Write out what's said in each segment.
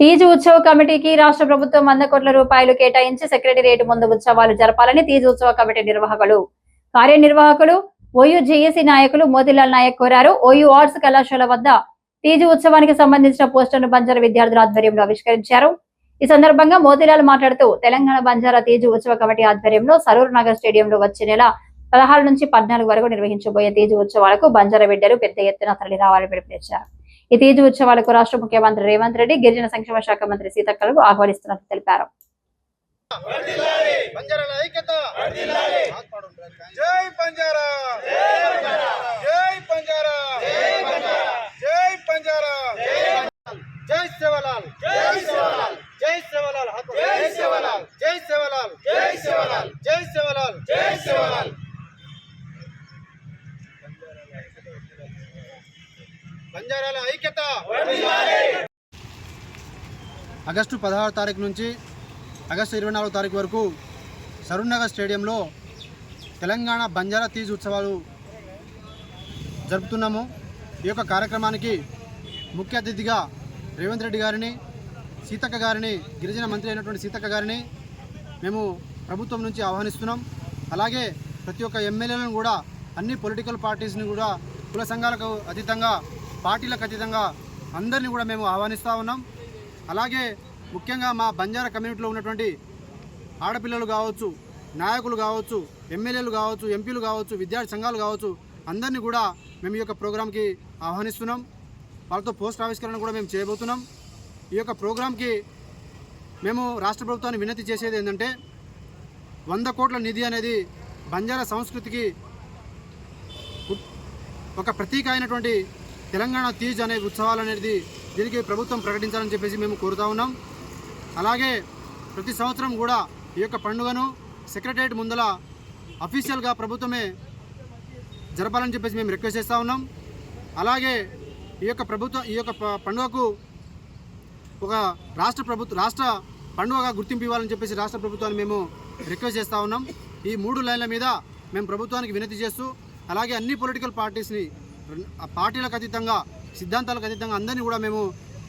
తీజు ఉత్సవ కమిటీకి రాష్ట్ర ప్రభుత్వం వంద కోట్ల రూపాయలు కేటాయించి సెక్రటేరియట్ ముందు ఉత్సవాలు జరపాలని తీజు ఉత్సవ కమిటీ నిర్వాహకులు. కార్యనిర్వాహకులు ఓయూ జేఏసీ నాయకులు మోతిలాల్ నాయక్ కోరారు. ఓయూ ఆర్ట్స్ కళాశాల వద్ద తీజు ఉత్సవానికి సంబంధించిన పోస్టర్ను బంజారా విద్యార్థుల ఆధ్వర్యంలో ఆవిష్కరించారు. ఈ సందర్భంగా మోతిలాల్ మాట్లాడుతూ తెలంగాణ బంజారా తీజు ఉత్సవ కమిటీ ఆధ్వర్యంలో సరూర్ నగర్ స్టేడియంలో వచ్చే నెల పదహారు నుంచి పద్నాలుగు వరకు నిర్వహించబోయే తీజు ఉత్సవాలకు బంజారా బిడ్డలు పెద్ద ఎత్తున తరలి రావాలని పిలుపునిచ్చారు. ఈ తీజు ఉత్సవాలకు రాష్ట్ర ముఖ్యమంత్రి రేవంత్ రెడ్డి గిరిజన సంక్షేమ శాఖ మంత్రి సీతక్కలకు ఆహ్వానిస్తున్నట్లు తెలిపారు. జై బంజారా జై బంజారా జై జై సేవలాల్ జై సేవలాల్ జై సేవలాల్ జై సేవలాల్ జై సేవలాల్ జై సేవలాల్ జై సేవలాల్ జై సేవలాల్ బంజారాల ఐక్యత. ఆగస్టు పదహారు తారీఖు నుంచి ఆగస్టు ఇరవై నాలుగు తారీఖు వరకు సరూర్నగర్ స్టేడియంలో తెలంగాణ బంజారా తీజ్ ఉత్సవాలు జరుపుతున్నాము. ఈ యొక్క కార్యక్రమానికి ముఖ్య అతిథిగా రేవంత్ రెడ్డి గారిని సీతక్క గారిని గిరిజన మంత్రి అయినటువంటి సీతక్క గారిని మేము ప్రభుత్వం నుంచి ఆహ్వానిస్తున్నాం. అలాగే ప్రతి ఒక్క ఎమ్మెల్యేలను కూడా అన్ని పొలిటికల్ పార్టీస్ని కూడా కుల సంఘాలకు అతీతంగా పార్టీలకు అతీతంగా అందరినీ కూడా మేము ఆహ్వానిస్తూ ఉన్నాం. అలాగే ముఖ్యంగా మా బంజారా కమ్యూనిటీలో ఉన్నటువంటి ఆడపిల్లలు కావచ్చు నాయకులు కావచ్చు ఎమ్మెల్యేలు కావచ్చు ఎంపీలు కావచ్చు విద్యార్థి సంఘాలు కావచ్చు అందరినీ కూడా మేము ఈ యొక్క ప్రోగ్రాంకి ఆహ్వానిస్తున్నాం. వాళ్ళతో పోస్ట్ ఆవిష్కరణ కూడా మేము చేయబోతున్నాం. ఈ యొక్క ప్రోగ్రాంకి మేము రాష్ట్ర ప్రభుత్వాన్ని వినతి చేసేది ఏంటంటే వంద కోట్ల నిధి అనేది బంజారా సంస్కృతికి ఒక ప్రతీక అయినటువంటి తెలంగాణ తీజ్ అనే ఉత్సవాలు అనేది దీనికి ప్రభుత్వం ప్రకటించాలని చెప్పేసి మేము కోరుతా ఉన్నాం. అలాగే ప్రతి సంవత్సరం కూడా ఈ యొక్క పండుగను సెక్రటరియట్ ముందల అఫీషియల్గా ప్రభుత్వమే జరపాలని చెప్పేసి మేము రిక్వెస్ట్ చేస్తూ ఉన్నాం. అలాగే ఈ యొక్క ప్రభుత్వం ఈ యొక్క పండుగకు ఒక రాష్ట్ర ప్రభుత్వ రాష్ట్ర పండుగగా గుర్తింపు ఇవ్వాలని చెప్పేసి రాష్ట్ర ప్రభుత్వాన్ని మేము రిక్వెస్ట్ చేస్తూ ఉన్నాం. ఈ మూడు లైన్ల మీద మేము ప్రభుత్వానికి వినతి చేస్తూ అలాగే అన్ని పొలిటికల్ పార్టీస్ని పార్టీలకు అతీతంగా సిద్ధాంతాలకు అతీతంగా అందరినీ కూడా మేము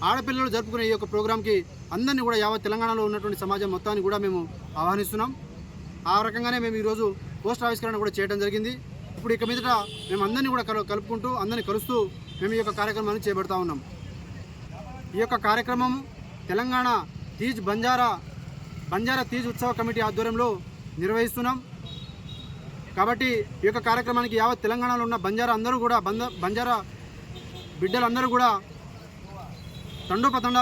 ఆడపిల్లలు జరుపుకునే ఈ యొక్క ప్రోగ్రాంకి అందరినీ కూడా యావత్ తెలంగాణలో ఉన్నటువంటి సమాజం మొత్తాన్ని కూడా మేము ఆహ్వానిస్తున్నాం. ఆ రకంగానే మేము ఈరోజు పోస్ట్ ఆవిష్కరణ కూడా చేయడం జరిగింది. ఇప్పుడు ఇక మీదట మేము అందరినీ కూడా కలు కలుపుకుంటూ అందరినీ కలుస్తూ మేము ఈ యొక్క కార్యక్రమాన్ని చేపడతా ఉన్నాం. ఈ యొక్క కార్యక్రమం తెలంగాణ తీజ్ బంజారా బంజారా తీజ్ ఉత్సవ కమిటీ ఆధ్వర్యంలో నిర్వహిస్తున్నాం. కాబట్టి ఈ యొక్క కార్యక్రమానికి యావత్ తెలంగాణలో ఉన్న బంజారా అందరూ కూడా బంజారా బిడ్డలందరూ కూడా తండోపతండాలు